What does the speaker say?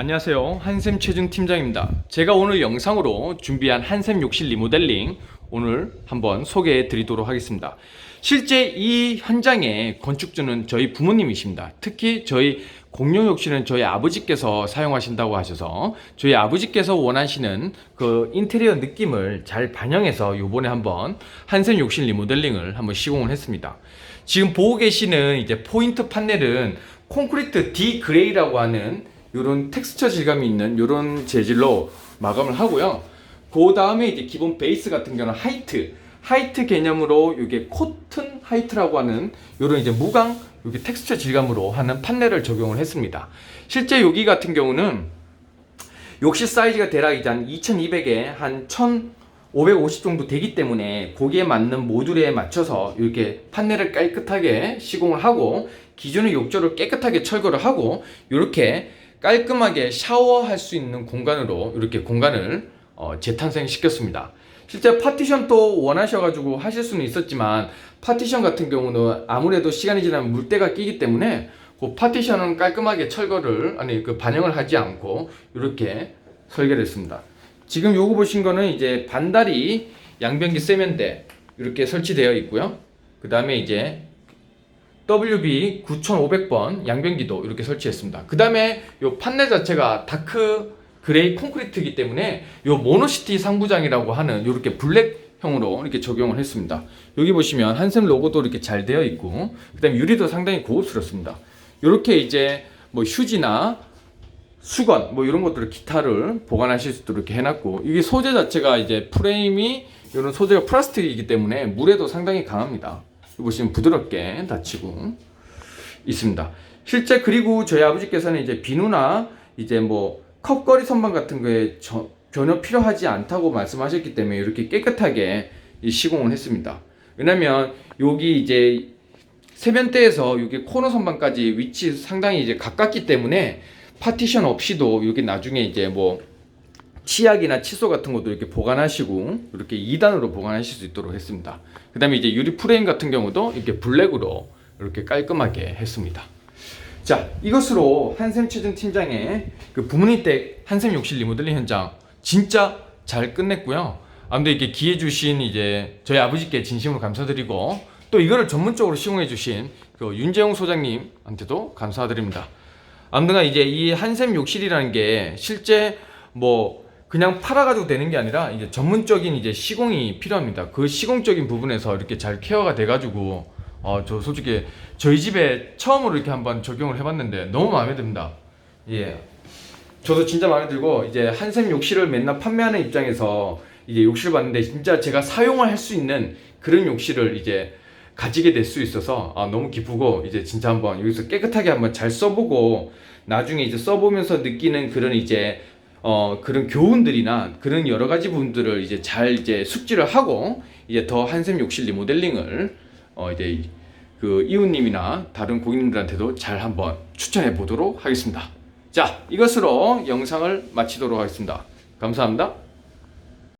안녕하세요. 한샘 최준 팀장입니다. 제가 오늘 영상으로 준비한 한샘 욕실 리모델링 오늘 한번 소개해 드리도록 하겠습니다. 실제 이 현장의 건축주는 저희 부모님이십니다. 특히 저희 공용 욕실은 저희 아버지께서 사용하신다고 하셔서 저희 아버지께서 원하시는 그 인테리어 느낌을 잘 반영해서 요번에 한번 한샘 욕실 리모델링을 한번 시공을 했습니다. 지금 보고 계시는 이제 포인트 판넬은 콘크리트 D 그레이라고 하는 이런 텍스처 질감이 있는 이런 재질로 마감을 하고요. 그 다음에 이제 기본 베이스 같은 경우는 하이트, 하이트 개념으로 이게 코튼 하이트라고 하는 이런 이제 무광 여기 텍스처 질감으로 하는 판넬을 적용을 했습니다. 실제 여기 같은 경우는 욕실 사이즈가 대략 이제 한 2200에 한 1550 정도 되기 때문에 거기에 맞는 모듈에 맞춰서 이렇게 판넬을 깨끗하게 시공을 하고 기존의 욕조를 깨끗하게 철거를 하고 이렇게 깔끔하게 샤워할 수 있는 공간으로 이렇게 공간을 어, 재탄생시켰습니다. 실제 파티션도 원하셔가지고 하실 수는 있었지만 파티션 같은 경우는 아무래도 시간이 지나면 물때가 끼기 때문에 그 파티션은 깔끔하게 철거를 아니 그 반영을 하지 않고 이렇게 설계를 했습니다. 지금 요거 보신 거는 이제 반다리 양변기 세면대 이렇게 설치되어 있고요. 그 다음에 이제 WB 9500번 양변기도 이렇게 설치했습니다. 그 다음에 요 판넬 자체가 다크 그레이 콘크리트이기 때문에 요 모노시티 상부장이라고 하는 요렇게 블랙형으로 이렇게 적용을 했습니다. 여기 보시면 한샘 로고도 이렇게 잘 되어 있고 그 다음에 유리도 상당히 고급스럽습니다. 요렇게 이제 뭐 휴지나 수건 뭐 이런 것들을 기타를 보관하실 수 있도록 이렇게 해놨고 이게 소재 자체가 이제 프레임이 이런 소재가 플라스틱이기 때문에 물에도 상당히 강합니다. 보시면 부드럽게 닫히고 있습니다. 실제 그리고 저희 아버지께서는 이제 비누나 이제 뭐 컵걸이 선반 같은 거에 저- 전혀 필요하지 않다고 말씀하셨기 때문에 이렇게 깨끗하게 이 시공을 했습니다. 왜냐면 여기 이제 세면대에서 여기 코너 선반까지 위치 상당히 이제 가깝기 때문에 파티션 없이도 여기 나중에 이제 뭐 치약이나 칫솔 같은 것도 이렇게 보관하시고 이렇게 2단으로 보관하실 수 있도록 했습니다. 그 다음에 이제 유리 프레임 같은 경우도 이렇게 블랙으로 이렇게 깔끔하게 했습니다. 자, 이것으로 한샘 최준 팀장의 그 부모님 댁 한샘 욕실 리모델링 현장 진짜 잘 끝냈고요. 아무튼 이렇게 기회 주신 이제 저희 아버지께 진심으로 감사드리고 또 이거를 전문적으로 시공해 주신 그 윤재용 소장님한테도 감사드립니다. 아무튼 이제 이 한샘 욕실이라는 게 실제 뭐 그냥 팔아가지고 되는 게 아니라 이제 전문적인 이제 시공이 필요합니다. 그 시공적인 부분에서 이렇게 잘 케어가 돼가지고 어 저 솔직히 저희 집에 처음으로 이렇게 한번 적용을 해봤는데 너무 마음에 듭니다. 예. 저도 진짜 마음에 들고 이제 한샘 욕실을 맨날 판매하는 입장에서 이제 욕실 봤는데 진짜 제가 사용을 할 수 있는 그런 욕실을 이제 가지게 될 수 있어서 아, 너무 기쁘고 이제 진짜 한번 여기서 깨끗하게 한번 잘 써보고 나중에 이제 써보면서 느끼는 그런 이제 어 그런 교훈들이나 그런 여러 가지 부분들을 이제 잘 이제 숙지를 하고 이제 더 한샘 욕실 리모델링을 어 이제 그 이웃님이나 다른 고객님들한테도 잘 한번 추천해 보도록 하겠습니다. 자 이것으로 영상을 마치도록 하겠습니다. 감사합니다.